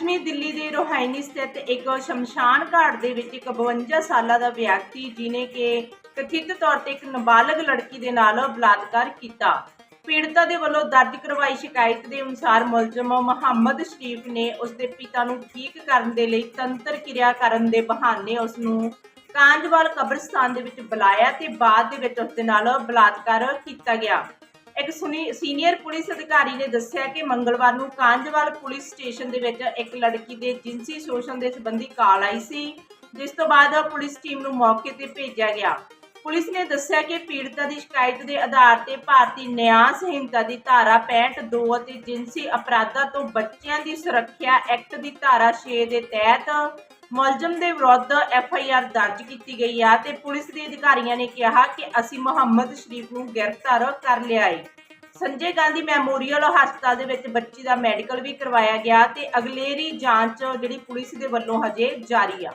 ਪੱਛਮੀ ਦਿੱਲੀ ਦੇ ਰੋਹਾਈਨੀ ਸਥਿਤ ਇੱਕ ਸ਼ਮਸ਼ਾਨ ਘਾਟ ਦੇ ਵਿੱਚ ਇੱਕ 52 ਸਾਲਾਂ ਦਾ ਵਿਅਕਤੀ ਜਿਨੇ ਕਿ ਕਥਿਤ ਤੌਰ ਤੇ ਇੱਕ ਨਾਬਾਲਗ ਲੜਕੀ ਦੇ ਨਾਲ ਬਲਾਤਕਾਰ ਕੀਤਾ। ਪੀੜਤਾ ਦੇ ਵੱਲੋਂ ਦਰਜ ਕਰਵਾਈ ਸ਼ਿਕਾਇਤ ਦੇ ਅਨੁਸਾਰ ਮੁਲਜ਼ਮ ਮੁਹੰਮਦ ਸ਼ਰੀਫ ਨੇ ਉਸ ਦੇ ਪਿਤਾ ਨੂੰ ਠੀਕ ਕਰਨ ਦੇ ਲਈ ਤੰਤਰ ਕਿਰਿਆ ਕਰਨ ਦੇ ਬਹਾਨੇ ਉਸ ਨੂੰ ਕਾਂਜਵਾਲ ਕਬਰਸਤਾਨ ਦੇ ਵਿੱਚ ਬੁਲਾਇਆ ਤੇ ਬਾਅਦ ਦੇ ਵਿੱਚ ਉਸ ਦੇ ਨਾਲ ਬਲਾਤਕਾਰ ਕੀਤਾ ਗਿਆ। ਇੱਕ ਸੀਨੀਅਰ ਪੁਲਿਸ ਅਧਿਕਾਰੀ ਨੇ ਦੱਸਿਆ ਕਿ ਮੰਗਲਵਾਰ ਨੂੰ ਕਾਂਜਵਾਲ ਪੁਲਿਸ ਸਟੇਸ਼ਨ ਦੇ ਵਿੱਚ ਇੱਕ ਲੜਕੀ ਦੇ ਜਿਨਸੀ ਸ਼ੋਸ਼ਣ ਦੇ ਸੰਬੰਧੀ ਕਾਲ ਆਈ ਸੀ, ਜਿਸ ਤੋਂ ਬਾਅਦ ਪੁਲਿਸ ਟੀਮ ਨੂੰ ਮੌਕੇ ਤੇ ਭੇਜਿਆ ਗਿਆ। ਪੁਲਿਸ ਨੇ ਦੱਸਿਆ ਕਿ ਪੀੜਤਾ ਦੀ ਸ਼ਿਕਾਇਤ ਦੇ ਆਧਾਰ ਤੇ ਭਾਰਤੀ ਨਿਆਂ ਸੰਹਿਤਾ ਦੀ ਧਾਰਾ 65 2 ਅਤੇ ਜਿਨਸੀ ਅਪਰਾਧਾਂ ਤੋਂ ਬੱਚਿਆਂ ਦੀ ਸੁਰੱਖਿਆ ਐਕਟ ਦੀ ਧਾਰਾ 6 ਦੇ ਤਹਿਤ ਮੁਲਜ਼ਮ ਦੇ ਵਿਰੁੱਧ ਐਫ ਆਈ ਆਰ ਦਰਜ ਕੀਤੀ ਗਈ ਹੈ ਤੇ ਪੁਲਿਸ ਦੇ ਅਧਿਕਾਰੀਆਂ ਨੇ ਕਿਹਾ ਕਿ ਅਸੀਂ ਮੁਹੰਮਦ ਸ਼ਰੀਫ ਨੂੰ ਗ੍ਰਿਫਤਾਰ ਕਰ ਲਿਆ ਹੈ ਸੰਜੇ ਗਾਂਧੀ ਮੈਮੋਰੀਅਲ ਹਸਪਤਾਲ ਦੇ ਵਿੱਚ ਬੱਚੀ ਦਾ ਮੈਡੀਕਲ ਵੀ ਕਰਵਾਇਆ ਗਿਆ ਤੇ ਅਗਲੇਰੀ ਜਾਂਚ ਜਿਹੜੀ ਪੁਲਿਸ ਦੇ ਵੱਲੋਂ ਹਜੇ ਜਾਰੀ ਆ।